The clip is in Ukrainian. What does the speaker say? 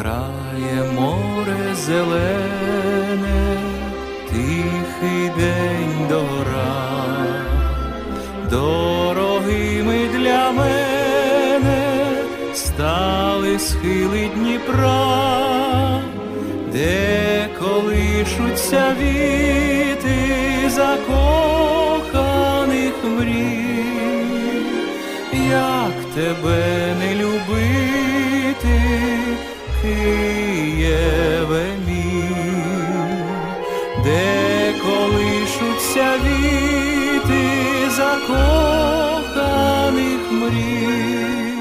крає море зелене, тихий день дора, дорогими для мене стали схили Дніпра, де колишуться віти закоханих мрій, як тебе не любити, де колишуться віти закоханих мрій.